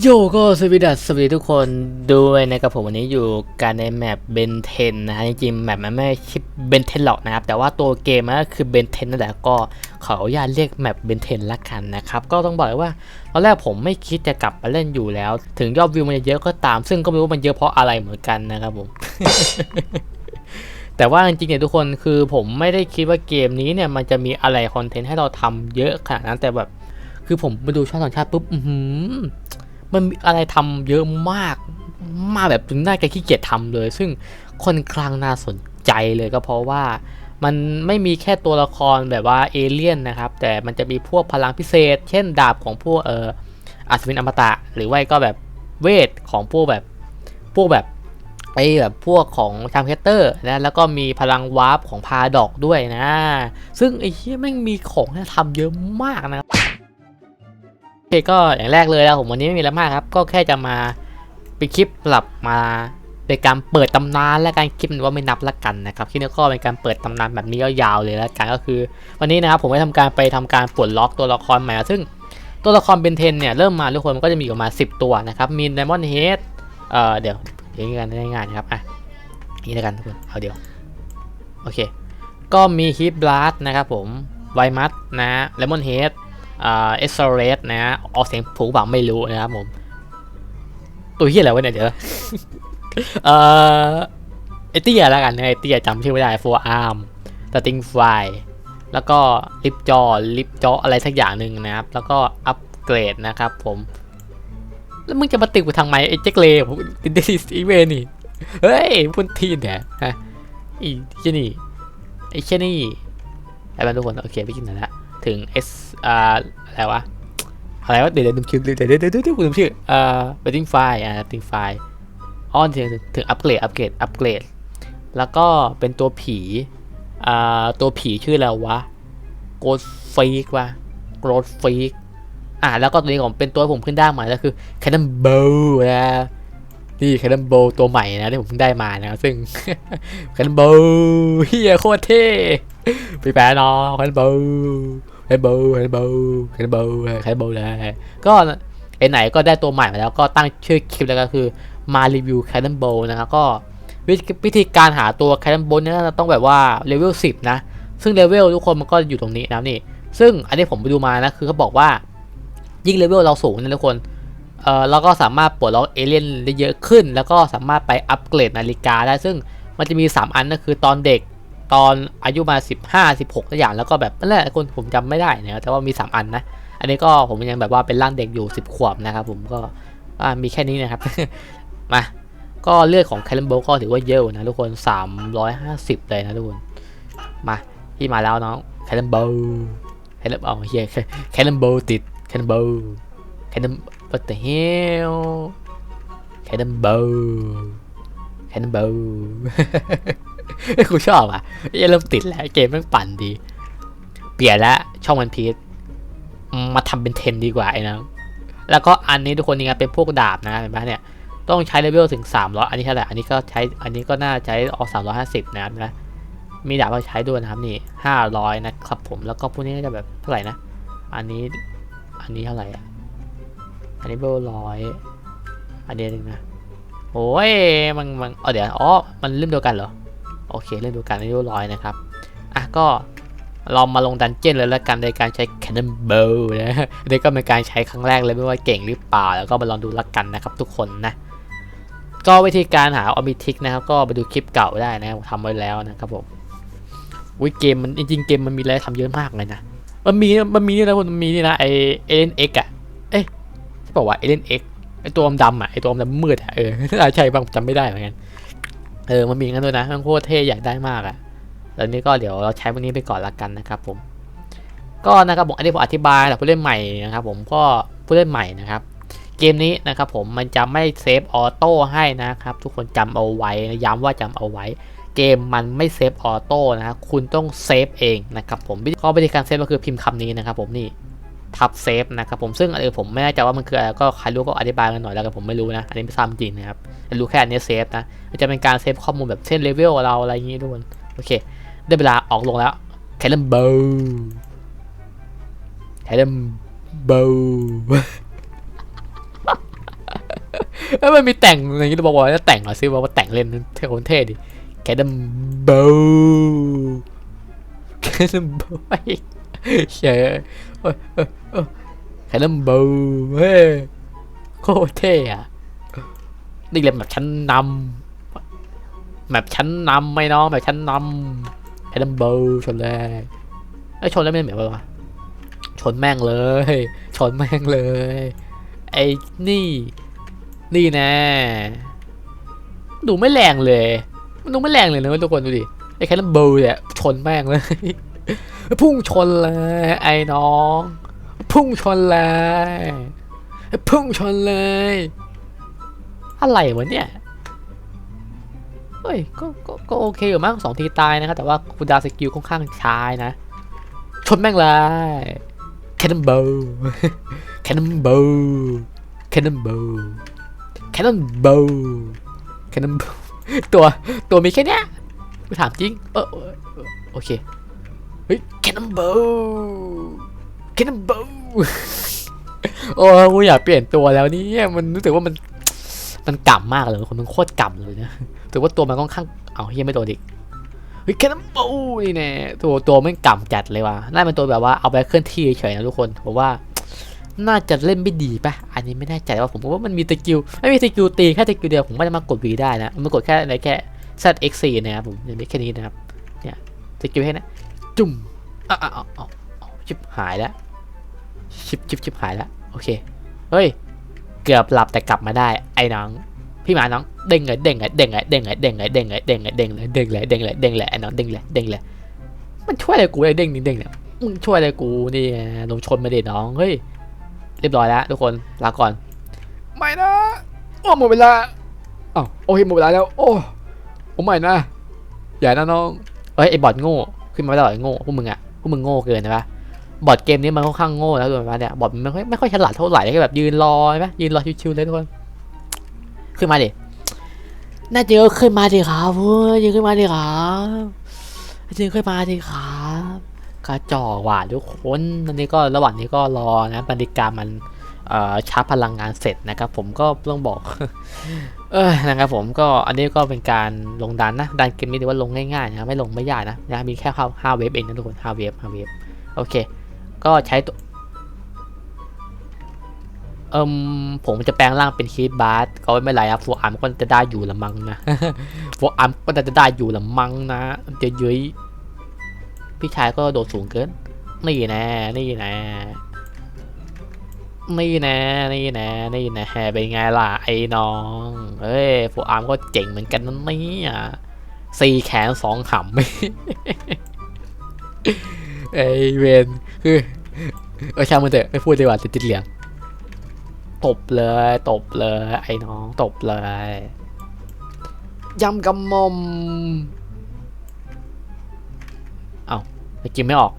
โยก็สวัสดีสวัสดีทุกคนด้วยนะครับผมวันนี้อยู่กันในแมปเบนเทนนะฮะจริงๆแมปมันไม่ใช่เบนเทนหรอกนะครับ แต่ว่าตัวเกมมันก็คือเบนเทนนั่นแหละก็ขออนุญาตเรียกแมปเบนเทนละกันนะครับ ก็ต้องบอกเลยว่าตอนแรกผมไม่คิดจะกลับมาเล่นอยู่แล้ว ถึงยอดวิวมันจะเยอะก็ตาม ซึ่งก็ไม่รู้ว่ามันเยอะเพราะอะไรเหมือนกันนะครับผมแต่ว่าจริงๆเนี่ยทุกคนคือผมไม่ได้คิดว่าเกมนี้เนี่ยมันจะมีอะไรคอนเทนต์ให้เราทำเยอะขนาดนั้นแต่แบบ คือผมไปดูช่องต่างชาติปุ๊บอือหือ มันมีอะไรทำเยอะมาก มากแบบถึงน่าจะขี้เกียจทำเลย ซึ่งค่อนข้างน่าสนใจเลยก็เพราะว่ามันไม่มีแค่ตัวละครแบบว่าเอเลี่ยนนะครับ แต่มันจะมีพวกพลังพิเศษ เช่นดาบของพวกเอออัศวินอมตะ หรือว่าก็แบบเวทของพวกแบบพวกแบบไอ้แบบพวกของชามเคเตอร์นะแล้วก็มีพลังวาร์ปของพาดอกด้วยนะ ซึ่งไอ้เหี้ยแม่งมีของให้ทำเยอะมากนะ ครับโอเคก็อย่างแรกเลยนะผมวันนี้ไม่มีอะไรมากครับ ก็แค่จะมาเป็นคลิปหลับมาเป็นการเปิดตำนานและการคลิปว่าไม่นับละกันนะครับคลิปนี้ก็เป็นการเปิดตำนานแบบนี้ยาวๆเลยล้วกันก็คือ วันนี้นะครับผมได้ทำการไปทำการปลดล็อกตัวละครใหม่ซึ่งตัวละครเบนเทนเนี่ยเริ่มมาทุกคนมันก็จะมีออกมา 10 ตัวนะครับมีไดมอนด์เฮดเอ่อเดี๋ยวเดี๋ยวกันง่ายๆนะครับอะนี่ล้วกันทุกคนเอาเดี๋ยวโอเค ก็มีฮิปบลัสนะครับผมไวมัสนะเลมอนเฮด เอสเรสนะออกเสียงผูกแบบไม่รู้นะครับผม ตัวเฮียอะไรวะเนี่ยเดี๋ยวเอ่อไอเตี้ยแล้วกันนะไอเตี้ยจำชื่อไม่ได้โฟัวอาร์มสติงไฟแล้วก็ลิปจอลิปจออะไรสักอย่างหนึ่งนะครับ แล้วก็อัปเกรดนะครับผม แล้วมึงจะมาติดกูทางไหมไอ้เจ๊กเลผมติดดิสอีเวนี่ เฮ้ยพุ่นทีนเนี่ยฮะอีเจนี่ไอ้เชนี่ไอ้บ้านทุกคน โอเคไปกินหน่อยละ ถึง S อ่าอะไรวะอะไรวะเดี๋ยวเดี๋ยวลืมชื่อเดี๋ยวเดี๋ยวเดี๋ยวเดี๋ยวเดี๋ยวลืมชื่ออ่าบัตติ้งไฟอ่าบัตติ้งไฟอ้อนถึงถึงอัปเกรดอัปเกรดอัปเกรดแล้วก็เป็นตัวผีอ่าตัวผีชื่ออะไรวะโกดฟีกวะโกดฟีกอ่าแล้วก็ตัวนี้ผมเป็นตัวผมขึ้นได้มาก็คือแคนนอนโบนะนี่แคนนอนโบตัวใหม่นะที่ผมเพิ่งได้มานะซึ่งแคนนอนโบเฮียโคตรเท่ไปแปลเนาะแคนนอนโบแคนนอนโบแคนนอนโบแคนนอนโบแคนนอนโบเลยก็ไหนๆก็ได้ตัวใหม่มาแล้วก็ตั้งชื่อคลิปแล้วก็คือมารีวิวแคนนอนโบนะครับก็วิธีวิธีการหาตัวแคนนอนโบเนี่ยน่าจะต้องแบบว่าเลเวล10 นะ ซึ่งเลเวลทุกคนมันก็อยู่ตรงนี้นะนี่ ซึ่งอันนี้ผมไปดูมานะ คือเขาบอกว่ายิ่งเลเวลเราสูงนะทุกคนเออเราก็สามารถปลดล็อกเอเลี่ยนได้เยอะขึ้น แล้วก็สามารถไปอัปเกรดนาฬิกาได้ซึ่งมันจะมี 3 อันก็คือตอนเด็ก ตอนอายุมา 15 16ตัวอย่างแล้วก็แบบนั่นแหละคนผมจำไม่ได้นะแต่ว่ามี 3 อันนะ อันนี้ก็ผมยังแบบว่าเป็นร่างเด็กอยู่ 10 ขวบนะครับผมก็มีแค่นี้นะครับ มาก็เลือดของแคลมโบก็ถือว่าเยอะนะทุกคน 350 เลยนะทุกคน มาที่มาแล้วน้องแคลมโบแคลมเอาเฮียแคลมโบติดแคลมโบแคลม what the hell แคลมโบแคลมโบ กูชอบอะเอ้ยเริ่มติดแล้วเกมม่งปั่นดี เปลี่ยนแล้วช่องวันพีชมาทำเป็นเทนดีกว่าไอ้นะแล้วก็อันนี้ทุกคนนี่ไงเป็นพวกดาบนะเห็นไหมเนี่ยต้องใช้เลเวลถึง 300 อันนี้เท่าไหร่อันนี้ก็ใช้อันนี้ก็น่าใช้ออก350 นะครับนะมีดาบมาใช้ด้วยนะครับนี่ 500 นะครับผมแล้วก็พวกนี้ก็จะแบบเท่าไหร่นะ อันนี้อันนี้เท่าไหร่อะอันนี้เบลร้อยอันนี้หนึ่งนะโอ้ยมันมันเออเดี๋ยวอ๋อมันเล่มเดียวกันเหรอ โอเคเล่มดียวกันอันนี้เบลร้อยนะครับ อะก็เรามาลงดันเจี้ยนเลยแล้วกันในการใช้ Cannonball นะนี่ก็เป็นการใช้ครั้งแรกเลยไม่ว่าเก่งหรือเปล่า แล้วก็มาลองดูละกันนะครับทุกคนนะ ก็วิธีการหาออบิทิกนะครับก็ไปดูคลิปเก่าได้นะผมทำไว้แล้วนะครับผมวิเกมมันจริงๆเกมมันมีอะไรทำเยอะมากเลยนะ มันมีมันมีนี่นะคุณมันมีนี่นะไอเอเลนเอ็กอะเอ๊ะใช่บอกว่าเอเลนเอ็กไอตัวดำอะไอตัวดำมืดอะเออใช่บางจำไม่ได้เหมือนกัน เออมันมีงั้นด้วยนะมันโคตรเท่อยากได้มากอะแล้วนี้ก็เดี๋ยวเราใช้พวกนี้ไปก่อนละกันนะครับผม ก็นะครับผมอันนี้ผมอธิบายแต่ผู้เล่นใหม่นะครับผมก็ผู้เล่นใหม่นะครับ เกมนี้นะครับผมมันจะไม่เซฟออโต้ให้นะครับ ทุกคนจำเอาไว้ย้ำว่าจำเอาไว้ เกมมันไม่เซฟออโต้นะครับคุณต้องเซฟเองนะครับผมก็วิธีการเซฟก็คือพิมพ์คำนี้นะครับผมนี่ ทับเซฟนะครับผมซึ่งเออผมไม่แน่ใจว่ามันคืออะไรก็ใครรู้ก็อธิบายกันหน่อยแล้วกันผมไม่รู้นะ อันนี้ไม่ทราบจริงนะครับรู้แค่อันนี้เซฟนะมันจะเป็นการเซฟข้อมูลแบบเช่นเลเวลเราอะไรอย่างงี้ทุกคนโอเค ได้เวลาออกลงแล้วแคลมเบลแคลมเบลเอ้ยมันมีแต่งอะไรอย่างงี้บอกว่าจะแต่งเหรอซิว่าแต่งเล่นเท่คนเท่ดิแคลมเบลแคลมเบลเฉย เอ้ยเอ้ยเอ้ยแคลมเบลเฮ้โคตรเท่อะนี่เล่นแบบชั้นนำแบบชั้นนำไม่น้องแบบชั้นนำไอ้ดัมเบิลชนเลยไอ้ชนแล้วไม่เหมือนปะวะชนแม่งเลย ชนแม่งเลย ไอ้นี่ นี่แนะดูไม่แรงเลยมันดูไม่แรงเลยนะทุกคนดูดิไอ้แค่ดัมเบิลเนี่ยชนแม่งเลย พุ่งชนเลย ไอ้น้อง พุ่งชนเลย พุ่งชนเลย อะไรวะเนี่ยเฮ้ยก็ก็ก็โอเคอยู่มั้งสองทีตายนะครับแต่ว่าคุณดาสกิลค่อนข้างช้านะ ชนแม่งเลยแคนนอนบลแคนนอนบลแคนนอนบลแคนนอนบลแคนนอนบตัวตัวมีแค่เนี้ยกูถามจริง เออโอเค เฮ้ยแคนนอนบล นนบลโอ้กูอยากเปลี่ยนตัวแล้วเนี่ยมันรู้สึกว่ามันมันกำมากเลยคนมันโคตรกำเลยนะถือว่าตัวมันค่อนข้างเอาเฮียไม่โดนอีกเฮ้ยแค่นั้นปูนี่แน่ตัวตัวไม่งกำจัดเลยว่ะน่าเป็นตัวแบบว่าเอาไปเคลื่อนที่เฉยนะทุกคนผมว่าน่าจะเล่นไม่ดีป่ะ อันนี้ไม่แน่ใจว่าผมว่ามันมีสกิลไม่มีสกิลตีแค่สกิลเดียวผมไม่ได้มากด V ได้นะมันกดแค่อะไรแค่ ZX4 นะครับผมเนี่ยมีแค่นี้นะครับเนี่ยสกิลแค่นั้จุ่มอ้าวอ้าวอ้าวอ้าวชิบหายแล้ว ชิบชิบชิบหายแล้วโอเค เฮ้ย เกือบหลับแต่กลับมาได้ ไอ้น้อง พี่หมาน้องเด้งเลยเด้งเลยเด้งเลยเด้งเลยเด้งเลยเด้งเลยเด้งเลยเด้งเลยเด้งเลยเด้งเลยเด้งเลยไอ้น้องเด้งเลยเด้งเลยมันช่วยอะไรกูไอ้เด้งนี่เด้งเนี่ยมึงช่วยอะไรกูนี่ลงชนมาดิน้องเฮ้ยเรียบร้อยแล้วทุกคนลาก่อนไม่นะโอ้หมดเวลาอ้าวโอเคหมดเวลาแล้วโอ้โอ้ไม่นะอย่านะน้องเอ้ยไอ้บอทโง่ขึ้นมาไม่ได้หรอกไอ้โง่พวกมึงอะพวกมึงโง่เกินนะปะ บอทเกมนี้มันค่อนข้างโง่แล้วทุกคนปะเนี่ยบอทมันไม่ค่อยไม่ค่อยฉลาดเท่าไหร่แค่แบบยืนรอใช่ปะยืนรอชิวๆเลยทุกคนขึ้นมาดิน่าจะขึ้นมาดิครับเว้ยยืนขึ้นมาดิครับยืนขึ้นมาดิครับกระจอกว่ะทุกคนตอนนี้ก็ระหว่างนี้ก็รอนะบรรยากาศมันเอ่อชาร์จพลังงานเสร็จนะครับ ผมก็ต้องบอก เออนะครับผมก็อันนี้ก็เป็นการลงดันนะดันเกมนี้ถือว่าลงง่ายๆนะไม่ลงไม่ยากนะนะมีแค่ห้าห้าเวฟเองนะทุกคนห้าเวฟห้าเวฟโอเค ก็ใช้ตัวเอิมผมจะแปลงร่างเป็นคีบาร์สก็ไม่เป็นไรครับฟัวอาร์มก็จะได้อยู่ละมังนะฟัวอาร์มก็จะได้อยู่ละมังนะจะเย้ยพี่ชายก็โดดสูงเกิน นี่แน่นี่แน่นี่แน่นี่แน่นี่แน่เป็นไงล่ะไอ้น้องเฮ้ยฟัวอาร์มก็เจ๋งเหมือนกันนะเนี่ยสี่แขนสองหำไอ้เวน คือเออช่างมันเถอะไม่พูดดีกว่าติดติดเหลียงตบเลย ตบเลย ไอ้น้องตบเลยยำกำมอมเอาไปกินไม่ออก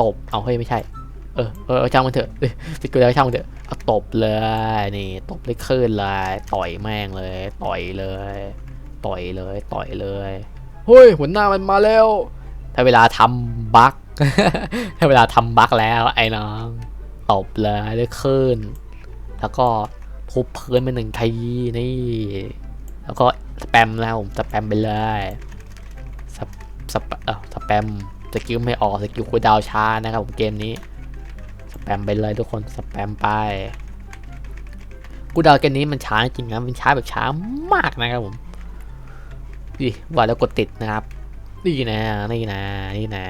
ตบ เอาเฮ้ยไม่ใช่ เออเออเออช่างมันเถอะเอ้ยติดกูแล้วช่างมันเถอะเอาตบเลยนี่ตบเลยขึ้นเลยต่อยแม่งเลย ต่อยเลย ต่อยเลย ต่อยเลยเฮ้ยหัวหน้ามันมาแล้ว ถ้าเวลาทำบั๊กถ้า เวลาทำบั๊กแล้วไอ้น้องตบเลยด้วยคลื่นแล้วก็ทุบพื้นไปหนึ่งทีนี่ แล้วก็สแปมแล้วผมสแปมไปเลยสสเออสแปมสกิลไม่ออกสกิลคูลดาวช้านะครับผมเกมนี้สแปมไปเลยทุกคนสแปมไปคูดาวเกมนี้มันช้าจริงนะมันช้าแบบช้ามากนะครับผมดิว่าแล้วกดติดนะครับนี่นะนี่นะนี่นะ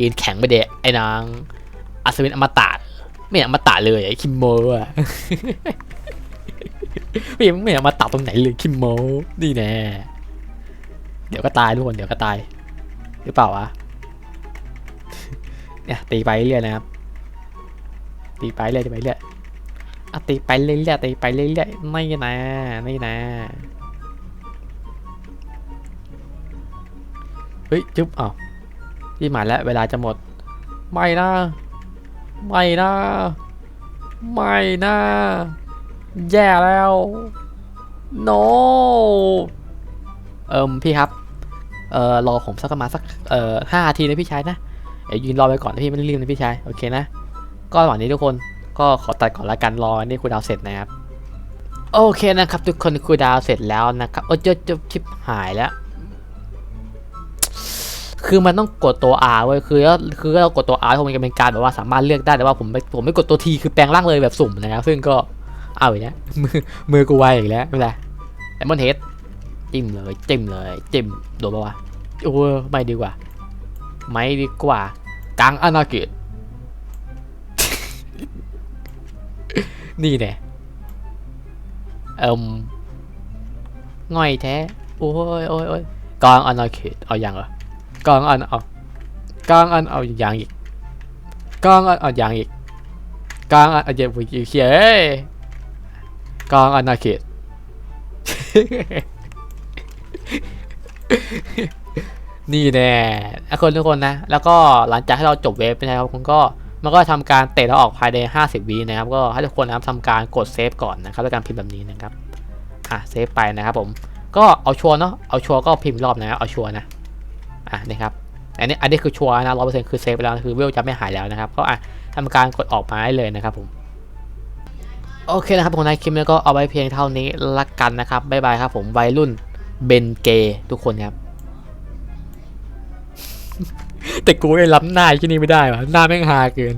ยืนแข็งไปเดะไอ้นางอัศวินอมตะไม่เห็นอมตะเลยไอ้คิมโมอะไม่เห็นไม่เห็นมตัดตรงไหนเลยคิมโมนี่แน่เดี๋ยวก็ตายทุกคนเดี๋ยวก็ตาย หรือเปล่าวะเนี่ยตีไปเรื่อยนะครับ ตีไปเรื่อยตีไปเรื่อยอะตีไปเรื่อยๆตีไปเรื่อยๆไม่นะไม่นะเฮ้ยจุ๊บอ้าว พี่หมายแล้วเวลาจะหมด ไม่นะไม่นะไม่นะแย่แล้ว no เอิมพี่ครับเอ่อรอผมสักประมาณสักเอ่อห้านาทีนะพี่ชายนะเดี๋ยวยืนรอไปก่อนนะพี่ไม่รีบนะพี่ชายโอเคนะ ก็ระหว่างนี้ทุกคนก็ขอตัดก่อนละกันรอนี่คูลดาวเสร็จนะครับ โอเคนะครับ ทุกคนคูลดาวเสร็จแล้วนะครับโอ้ยจะจะชิปหายแล้ว คือมันต้องกดตัว R เว้ยคือคือเรากดตัว R คงจะเป็นการแบบว่าสามารถเลือกได้แต่ว่าผมไม่ผมไม่กดตัว T คือแปลงร่างเลยแบบสุ่มนะครับซึ่งก็เอาอีกแล้วมือมือกูไวอีกแล้วไม่เป็นไรไอมอนเฮดจิ้มเลยจิ้มเลยจิ้มโดนปะวะโอ้ไม่ดีกว่า ไม่ดีกว่ากลางอาณาเขตนี่แน่เอิมง่อยแท้โอ้ยโอ้ยโอ้ยกลางอาณาเขตเอาอย่างเหรอ กลางอันเอากลางอันเอาอย่างอีกกลางอันเอาอย่างอีกกลางอันเอาอย่างอีกเขียเอ้ยกลางอาณาเขตนี่แน่ทุกคนทุกคนนะ แล้วก็หลังจากที่เราจบเวฟไปนะครับคุณก็มันก็ทำการเตะเราออกภายใน 50วินะครับ ก็ให้ทุกคนนะครับทำการกดเซฟก่อนนะครับด้วยการพิมพ์แบบนี้นะครับ อะเซฟไปนะครับผม ก็เอาชัวร์เนาะ เอาชัวร์ก็พิมพ์รอบนะ เอาชัวร์นะ อะนี่ครับอันนี้อันนี้คือชัวร์นะร้อยเปอร์เซ็นต์คือเซฟไปแล้วคือเวลจะไม่หายแล้วนะครับก็อะทำการกดออกมาได้เลยนะครับผมโอเคนะครับผมในคลิปนี้ก็เอาไว้เพียงเท่านี้ละกันนะครับบ๊ายบายครับผมวัยรุ่นเบนเกย์ทุกคนครับ แต่กูยังรับหน้าที่นี่ไม่ได้วะหน้าแม่งฮาเกิน